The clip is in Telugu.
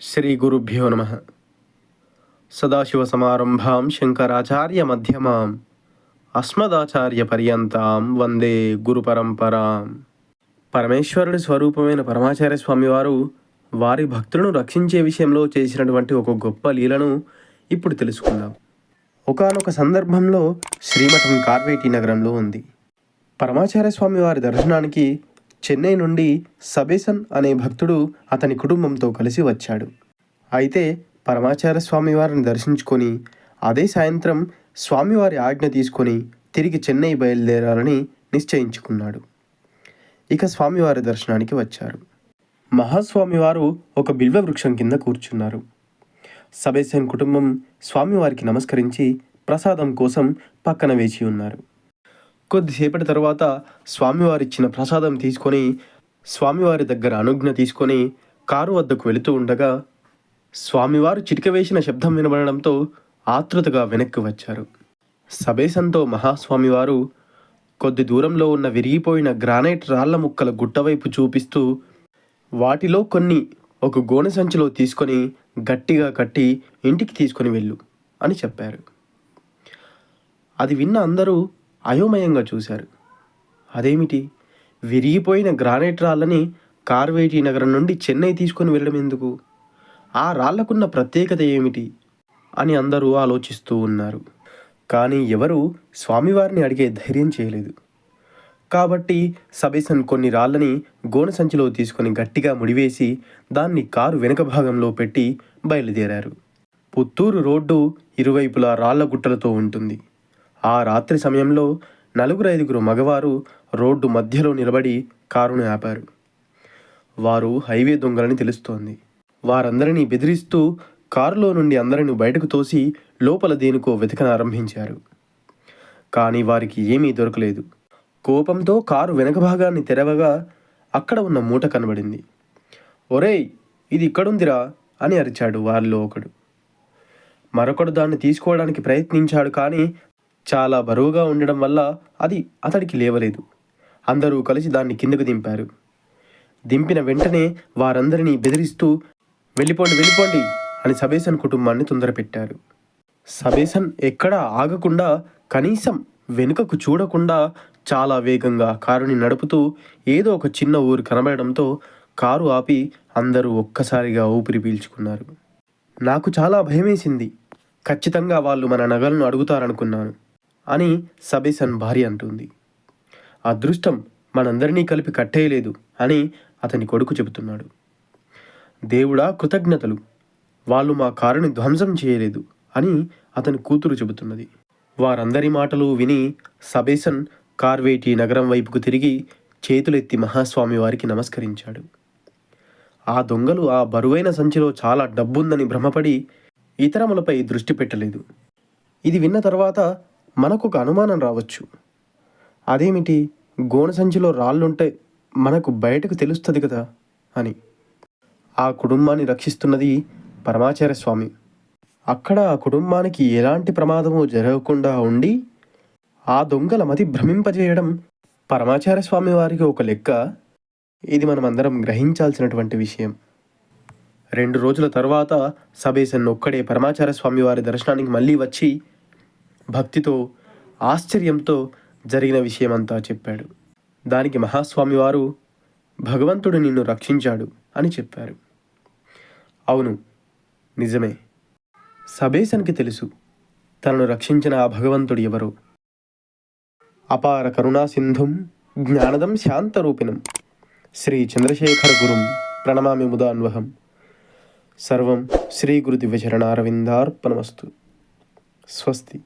శ్రీ గురుభ్యో నమ. మధ్యమాం అస్మదాచార్య పర్యంతాం వందే గురు పరంపరాం పరమేశ్వరుడి స్వరూపమైన పరమాచార్య స్వామివారు వారి భక్తులను రక్షించే విషయంలో చేసినటువంటి ఒక గొప్ప లీలను ఇప్పుడు తెలుసుకుందాం. ఒకానొక సందర్భంలో శ్రీమఠం కార్వేటి నగరంలో ఉంది. పరమాచార్య స్వామి వారి దర్శనానికి చెన్నై నుండి సబేసన్ అనే భక్తుడు అతని కుటుంబంతో కలిసి వచ్చాడు. అయితే పరమాచార్య స్వామివారిని దర్శించుకొని అదే సాయంత్రం స్వామివారి ఆజ్ఞ తీసుకొని తిరిగి చెన్నై బయలుదేరాలని నిశ్చయించుకున్నాడు. ఇక స్వామివారి దర్శనానికి వచ్చారు. మహాస్వామి వారు ఒక బిల్వ వృక్షం కింద కూర్చున్నారు. సబేసన్ కుటుంబం స్వామివారికి నమస్కరించి ప్రసాదం కోసం పక్కన వేచి ఉన్నారు. కొద్దిసేపటి తర్వాత స్వామివారు ఇచ్చిన ప్రసాదం తీసుకొని స్వామివారి దగ్గర అనుజ్ఞ తీసుకొని కారు వద్దకు వెళుతూ ఉండగా స్వామివారు చిటిక వేసిన శబ్దం వినబడడంతో ఆతృతగా వెనక్కి వచ్చారు. సబేసంతో మహాస్వామివారు కొద్ది దూరంలో ఉన్న విరిగిపోయిన గ్రానైట్ రాళ్ళ ముక్కల గుట్టవైపు చూపిస్తూ వాటిలో కొన్ని ఒక గోనె సంచిలో తీసుకొని గట్టిగా కట్టి ఇంటికి తీసుకొని వెళ్ళు అని చెప్పారు. అది విన్న అందరూ అయోమయంగా చూశారు. అదేమిటి? విరిగిపోయిన గ్రానైట్ రాళ్ళని కార్వేటి నగరం నుండి చెన్నై తీసుకొని వెళ్ళడం ఎందుకు? ఆ రాళ్ళకున్న ప్రత్యేకత ఏమిటి? అని అందరూ ఆలోచిస్తూ ఉన్నారు. కానీ ఎవరు స్వామివారిని అడిగే ధైర్యం చేయలేదు. కాబట్టి సబేసన్ కొన్ని రాళ్ళని గోనె సంచిలో తీసుకొని గట్టిగా ముడివేసి దాన్ని కారు వెనుక భాగంలో పెట్టి బయలుదేరారు. పుత్తూరు రోడ్డు ఇరువైపులా రాళ్ళ గుట్టలతో ఉంటుంది. ఆ రాత్రి సమయంలో నలుగురు ఐదుగురు మగవారు రోడ్డు మధ్యలో నిలబడి కారును ఆపారు. వారు హైవే దొంగలని తెలుస్తోంది. వారందరినీ బెదిరిస్తూ కారులో నుండి అందరిని బయటకు తోసి లోపల దేనికో వెతకనారంభించారు కానీ వారికి ఏమీ దొరకలేదు. కోపంతో కారు వెనక భాగాన్ని తెరవగా అక్కడ ఉన్న మూట కనబడింది. ఒరేయ్ ఇది ఇక్కడుందిరా అని అరిచాడు వారిలో ఒకడు. మరొకడు దాన్ని తీసుకోవడానికి ప్రయత్నించాడు కానీ చాలా బరువుగా ఉండడం వల్ల అది అతడికి లేవలేదు. అందరూ కలిసి దాన్ని కిందకు దింపారు. దింపిన వెంటనే వారందరినీ బెదిరిస్తూ వెళ్ళిపోండి వెళ్ళిపోండి అని సబేసన్ కుటుంబాన్ని తొందరపెట్టారు. సబేసన్ ఎక్కడా ఆగకుండా కనీసం వెనుకకు చూడకుండా చాలా వేగంగా కారుని నడుపుతూ ఏదో ఒక చిన్న ఊరు కనబడడంతో కారు ఆపి అందరూ ఒక్కసారిగా ఊపిరి పీల్చుకున్నారు. నాకు చాలా భయమేసింది. ఖచ్చితంగా వాళ్ళు మన నగలను అడుగుతారనుకున్నాను. అని సబేసన్ భార్య అంటుంది. అదృష్టం మనందరినీ కలిపి కట్టేయలేదు అని అతని కొడుకు చెబుతున్నాడు. దేవుడా కృతజ్ఞతలు. వాళ్ళు మా కారుని ధ్వంసం చేయలేదు అని అతని కూతురు చెబుతున్నది. వారందరి మాటలు విని సబేసన్ కార్వేటి నగరం వైపుకు తిరిగి చేతులెత్తి మహాస్వామి వారికి నమస్కరించాడు. ఆ దొంగలు ఆ బరువైన సంచిలో చాలా డబ్బుందని భ్రమపడి ఇతరములపై దృష్టి పెట్టలేదు. ఇది విన్న తర్వాత మనకు ఒక అనుమానం రావచ్చు. అదేమిటి? గోన సంచిలో రాళ్ళుంటే మనకు బయటకు తెలుస్తుంది కదా అని. ఆ కుటుంబాన్ని రక్షిస్తున్నది పరమాచార్య స్వామి. అక్కడ ఆ కుటుంబానికి ఎలాంటి ప్రమాదము జరగకుండా ఉండి ఆ దొంగల మతి భ్రమింపజేయడం పరమాచార్య స్వామి వారికి ఒక లెక్క. ఇది మనం అందరం గ్రహించాల్సినటువంటి విషయం. రెండు రోజుల తర్వాత సబేసన్ ఒక్కడే పరమాచార్య స్వామి వారి దర్శనానికి మళ్ళీ వచ్చి భక్తితో ఆశ్చర్యంతో జరిగిన విషయమంతా చెప్పాడు. దానికి మహాస్వామి వారు భగవంతుడు నిన్ను రక్షించాడు అని చెప్పారు. అవును నిజమే. సబేసన్కి తెలుసు తనను రక్షించిన ఆ భగవంతుడు ఎవరో. అపార కరుణా సింధుం జ్ఞానదం శాంతరూపిణం. శ్రీ చంద్రశేఖర గురుం ప్రణమామి ముదాన్వహం. సర్వం శ్రీ గురు దివ్యచరణారవిందార్పణమస్తు. స్వస్తి.